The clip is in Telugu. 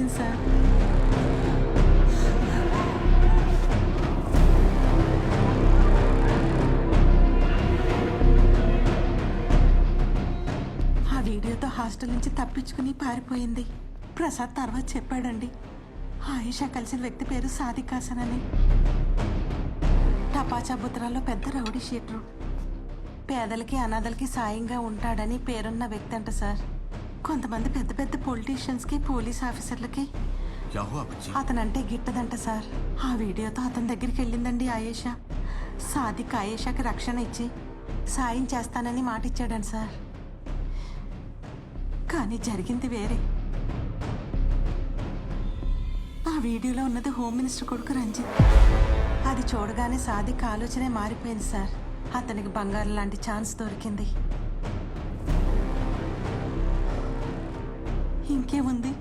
తెలిసింది సార్ ఆ వీడియోతో హాస్టల్ నుంచి తప్పించుకుని పారిపోయింది. ప్రసాద్ తర్వాత చెప్పాడండి. ఆయిషా కలిసిన వ్యక్తి పేరు సాధికాసన్ అని. టపాచా బుత్రాలో పెద్ద రౌడీ షీటరు. పేదలకి అనాథలకి సాయంగా ఉంటాడని పేరున్న వ్యక్తి అంట సార్. కొంతమంది పెద్ద పెద్ద పొలిటీషియన్స్కి పోలీస్ ఆఫీసర్లకి అతనంటే గిట్టదంట సార్. ఆ వీడియోతో అతని దగ్గరికి వెళ్ళిందండి ఆయేషా. సాదిక్ ఆయేషాకి రక్షణ ఇచ్చి సాయం చేస్తానని మాటిచ్చాడని సార్. కానీ జరిగింది వేరే. ఆ వీడియోలో ఉన్నది హోమ్ మినిస్టర్ కొడుకు రంజిత్. అది చూడగానే సాదిక్ ఆలోచనే మారిపోయింది సార్. అతనికి బంగారం లాంటి ఛాన్స్ దొరికింది. ఇంకేముంది?